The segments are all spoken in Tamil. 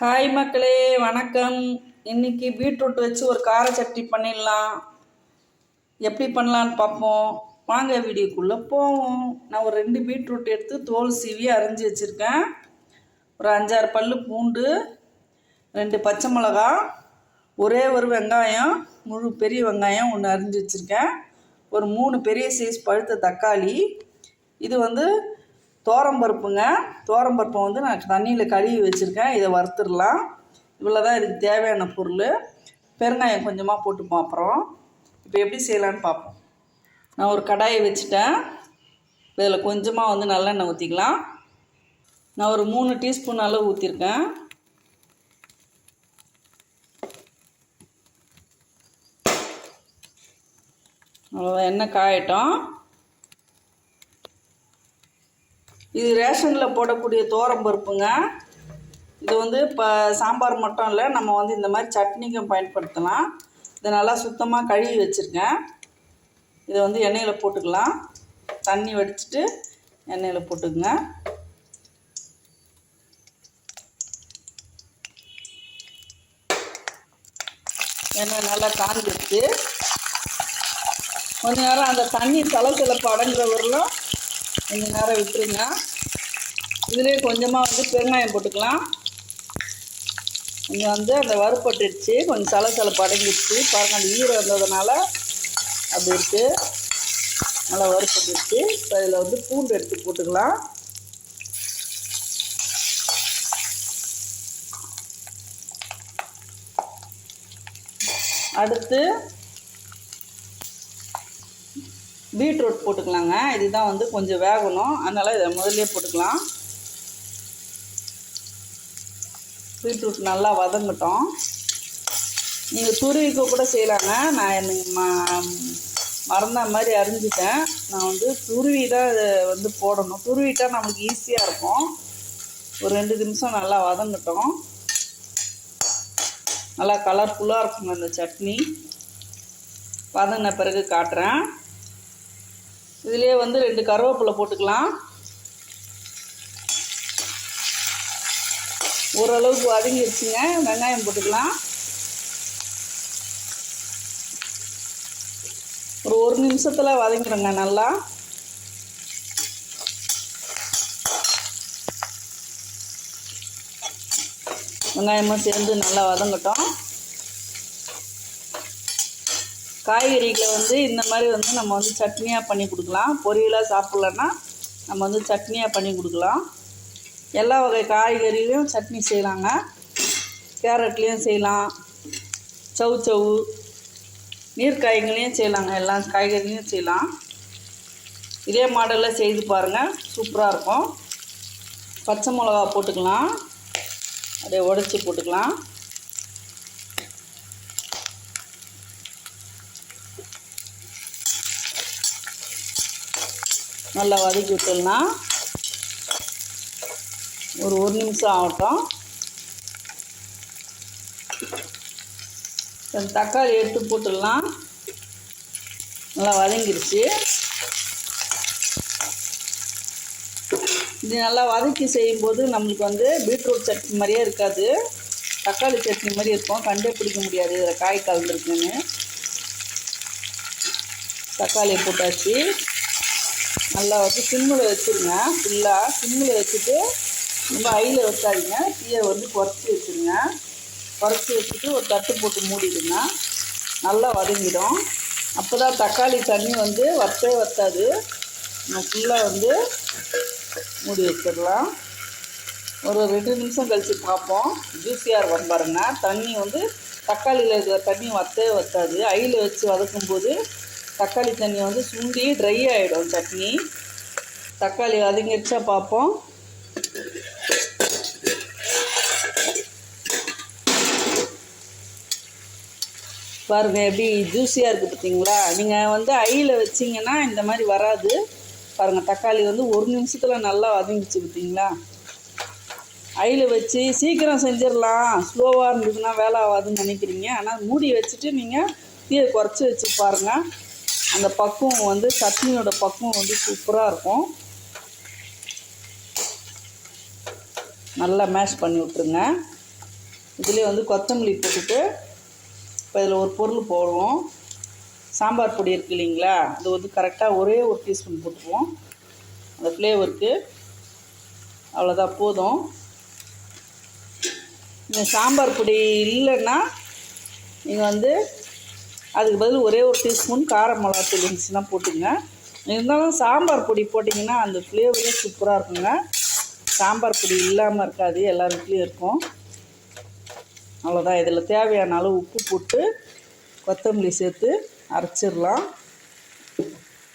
ஹாய் மக்களே வணக்கம். இன்னைக்கு பீட்ரூட் வச்சு ஒரு கார சட்னி பண்ணிடலாம். எப்படி பண்ணலான்னு பார்ப்போம். வாங்க வீடியோக்குள்ளே போவோம். நான் ஒரு ரெண்டு பீட்ரூட் எடுத்து தோல் சீவி அரிஞ்சு வச்சுருக்கேன். ஒரு அஞ்சாறு பல் பூண்டு ரெண்டு பச்சை மிளகா ஒரே ஒரு வெங்காயம் முழு பெரிய வெங்காயம் ஒன்று அரிஞ்சு வச்சுருக்கேன். ஒரு மூணு பெரிய சைஸ் பழுத்த தக்காளி. இது வந்து தோரம்பருப்புங்க தோரம்பருப்பை வந்து நான் தண்ணியில் கழுவி வச்சுருக்கேன். இதை வறுத்துடலாம். இவ்வளோ தான் இதுக்கு தேவையான பொருள். பெருங்காயம் கொஞ்சமாக போட்டு அப்புறம். இப்போ எப்படி செய்யலான்னு பார்ப்போம். நான் ஒரு கடாயை வச்சுட்டேன். இதில் கொஞ்சமாக வந்து நல்லெண்ணெய் ஊற்றிக்கலாம் நான் ஒரு மூணு டீஸ்பூன் அளவு ஊற்றிருக்கேன் அவ்வளோதான் எண்ணெய் காயட்டும். இது ரேஷனில் போடக்கூடிய தோரம் பருப்புங்க. இது வந்து இப்போ சாம்பார் மட்டும் இல்லை நம்ம வந்து இந்த மாதிரி சட்னிக்கும் பயன்படுத்தலாம். இதை நல்லா சுத்தமாக கழுவி வச்சுருக்கேன் இதை வந்து எண்ணெயில் போட்டுக்கலாம். தண்ணி வடிச்சிட்டு எண்ணெயில் போட்டுக்குங்க. எண்ணெய் நல்லா காஞ்சிடுச்சு கொஞ்ச நேரம் அந்த தண்ணி தலை சிலப்பு அடங்குற வரலும் கொஞ்சம் நேரம் விட்டுருங்க. இதுலேயே கொஞ்சமாக வந்து பெருங்காயம் போட்டுக்கலாம். கொஞ்சம் வந்து அந்த வறுப்பட்டுடுச்சு கொஞ்சம் சலசலப்பு அடங்கிடுச்சு பாருங்கள் அந்த ஈரம் வந்ததுனால அப்படி இருக்குது நல்லா வறுப்பட்டுடுச்சு இப்போ அதில் வந்து பூண்டு எடுத்து போட்டுக்கலாம். அடுத்து பீட்ரூட் போட்டுக்கலாங்க. இதுதான் வந்து கொஞ்சம் வேகணும். அதனால் இதை முதல்ல போட்டுக்கலாம். பீட்ரூட் நல்லா வதங்கட்டும். நீங்கள் துருவிக்க கூட செய்யலாங்க. நான் எனக்கு ம மறந்த மாதிரி அறிஞ்சிட்டேன். நான் வந்து துருவி தான் இதை வந்து போடணும். துருவிட்டால் நமக்கு ஈஸியாக இருக்கும். ஒரு ரெண்டு நிமிஷம் நல்லா வதங்கட்டும். நல்லா கலர்ஃபுல்லாக இருக்குங்க அந்த சட்னி. வதங்கின பிறகு காட்டுறேன். இதுலேயே வந்து ரெண்டு கருவேப்பிலை போட்டுக்கலாம். ஓரளவுக்கு வதங்கிடுச்சுங்க வெங்காயம் போட்டுக்கலாம். ஒரு ஒரு நிமிஷத்தில் வதங்கிடுங்க நல்லா. வெங்காயமும் சேர்ந்து நல்லா வதங்கட்டும். காய்கறிகளை வந்து இந்த மாதிரி வந்து நம்ம வந்து சட்னியாக பண்ணி கொடுக்கலாம். பொரியலாக சாப்பிட்லன்னா நம்ம வந்து சட்னியாக பண்ணி கொடுக்கலாம். எல்லா வகை காய்கறிலையும் சட்னி செய்யலாங்க. கேரட்லேயும் செய்யலாம். சவு சவு நீர்க்காய்களையும் செய்யலாங்க. எல்லா காய்கறிலையும் செய்யலாம். இதே மாடலில் செய்து பாருங்கள் சூப்பராக இருக்கும். பச்சை மிளகா போட்டுக்கலாம். அப்படியே உடச்சி போட்டுக்கலாம். நல்லா வதக்கி விட்டுடலாம் ஒரு ஒரு நிமிஷம் ஆகட்டும். தக்காளி எடுத்து போட்டுடலாம். நல்லா வதங்கிருச்சு. இது நல்லா வதக்கி செய்யும்போது நம்மளுக்கு வந்து பீட்ரூட் சட்னி மாதிரியே இருக்காது. தக்காளி சட்னி மாதிரி இருக்கும். கண்டே பிடிக்க முடியாது. இதில் காய் கலந்துருக்குன்னு. தக்காளியை போட்டாச்சு. நல்லா வந்து சிம்மில் வச்சுருங்க. ஃபுல்லாக சிம்மில் வச்சுட்டு ரொம்ப ஐயில் வைக்காதீங்க தீயை வந்து குறைச்சி வச்சுருங்க. குறைச்சி வச்சுட்டு ஒரு தட்டு போட்டு மூடிடுங்க. நல்லா வதங்கிடும். அப்போ தான் தக்காளி தண்ணி வந்து வத்தே வத்தாது. நம்ம ஃபுல்லாக வந்து மூடி வச்சிடலாம். ஒரு ரெண்டு நிமிஷம் கழித்து பார்ப்போம். ஜூஸியாக இருக்கும் பாருங்கள் தண்ணி வந்து தக்காளியில் இருக்கிற தண்ணி வத்தே வத்தாது. ஐயில் வச்சு வதக்கும்போது தக்காளி தண்ணி வந்து சுண்டி ட்ரை ஆகிடும் சட்னி. தக்காளி வதங்கிருச்சா பார்ப்போம். பாருங்கள் எப்படி ஜூஸியாக இருக்குது பார்த்தீங்களா? நீங்கள் வந்து ஐயில் வச்சிங்கன்னா இந்த மாதிரி வராது. பாருங்கள் தக்காளி வந்து ஒரு நிமிஷத்தில் நல்லா வதங்கிச்சு பார்த்தீங்களா? ஐயில் வச்சு சீக்கிரம் செஞ்சிடலாம். ஸ்லோவாக இருந்ததுன்னா வேலை ஆகாதுன்னு நினைக்கிறீங்க. ஆனால் மூடி வச்சுட்டு நீங்கள் தீயை குறைச்சி வச்சு பாருங்கள் அந்த பக்குவம் வந்து சட்னியோட பக்குவம் வந்து சூப்பராக இருக்கும். நல்லா மேஷ் பண்ணி விட்ருங்க இதுலேயே வந்து கொத்தமல்லி போட்டுட்டு இப்போ இதில் ஒரு பொருள் போடுவோம். சாம்பார் பொடி இருக்கு இல்லைங்களா? அது வந்து கரெக்டாக ஒரே ஒரு டீஸ்பூன் போட்டுருவோம் அந்த ஃப்ளேவருக்கு அவ்வளோதான் போதும். இந்த சாம்பார் பொடி இல்லைன்னா நீங்கள் வந்து அதுக்கு பதில் ஒரே ஒரு டீஸ்பூன் கார மிளகாத்தூள் இருந்துச்சுன்னா போட்டுங்க. இருந்தாலும் சாம்பார் பொடி போட்டிங்கன்னா அந்த ஃப்ளேவரே சூப்பராக இருக்குங்க. சாம்பார் பொடி இல்லாமல் இருக்காது எல்லா வீட்லேயும் இருக்கும். அவ்வளோதான் இதில் தேவையான அளவு உப்பு போட்டு கொத்தமல்லி சேர்த்து அரைச்சிடலாம்.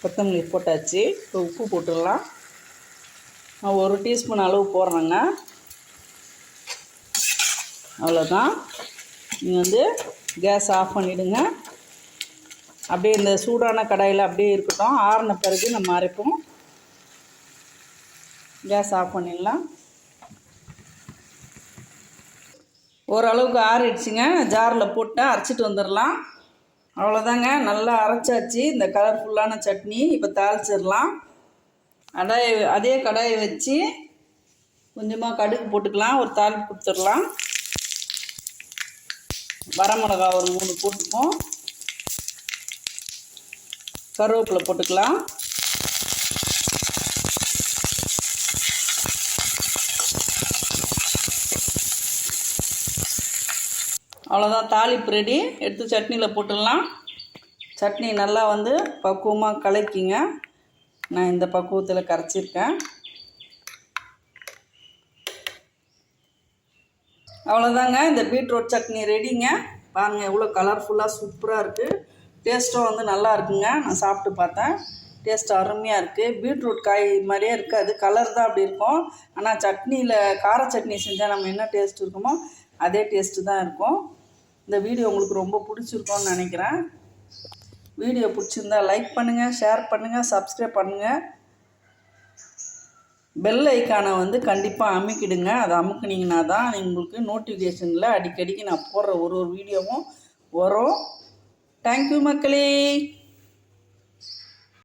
கொத்தமல்லி போட்டாச்சு. இப்போ உப்பு போட்டுடலாம். நான் ஒரு டீஸ்பூன் அளவு போடுறேங்க. அவ்வளோதான் நீங்கள் வந்து கேஸ் ஆஃப் பண்ணிவிடுங்க அப்படியே இந்த சூடான கடாயில் அப்படியே இருக்கட்டும். ஆறின பிறகு நம்ம அரைப்போம். கேஸ் ஆஃப் பண்ணிடலாம். ஓரளவுக்கு ஆறிடுச்சுங்க. ஜாரில் போட்டு அரைச்சிட்டு வந்துடலாம். அவ்வளோதாங்க. நல்லா அரைச்சாச்சு. இந்த கலர்ஃபுல்லான சட்னி இப்போ தாளிச்சிடலாம். கடாயை அதே கடாயை வச்சு கொஞ்சமாக கடுகு போட்டுக்கலாம். ஒரு தாளிப்பு கொடுத்துடலாம். வரமிளகா ஒரு மூணு போட்டுப்போம். கருவேப்பிலை போட்டுக்கலாம். அவ்வளோதான் தாளிப்பு ரெடி எடுத்து சட்னியில் போட்டுடலாம். சட்னி நல்லா வந்து பக்குவமாக கலக்கிங்க. நான் இந்த பக்குவத்தில் கரைச்சிருக்கேன். அவ்வளோதாங்க இந்த பீட்ரூட் சட்னி ரெடிங்க பாருங்கள் எவ்வளோ கலர்ஃபுல்லாக சூப்பராக இருக்குது டேஸ்ட்டும் வந்து நல்லா இருக்குங்க. நான் சாப்பிட்டு பார்த்தேன். டேஸ்ட் அருமையாக இருக்குது பீட்ரூட் காய் மாதிரியே இருக்காது. கலர் தான் அப்படி இருக்கும். ஆனால் சட்னியில் கார சட்னி செஞ்சால் நம்ம என்ன டேஸ்ட் இருக்குமோ அதே டேஸ்ட்டு தான் இருக்கும். இந்த வீடியோ உங்களுக்கு ரொம்ப பிடிச்சிருக்கோன்னு நினைக்கிறேன். வீடியோ பிடிச்சிருந்தா லைக் பண்ணுங்கள் ஷேர் பண்ணுங்கள் சப்ஸ்கிரைப் பண்ணுங்கள் பெல் ஐக்கானை வந்து கண்டிப்பாக அமுக்கிடுங்க. அதை அமுக்குனீங்கன்னா தான் உங்களுக்கு நோட்டிஃபிகேஷனில் அடிக்கடிக்கு நான் போடுற ஒரு ஒரு வீடியோவும் வரும். தேங்க்யூ மக்களே.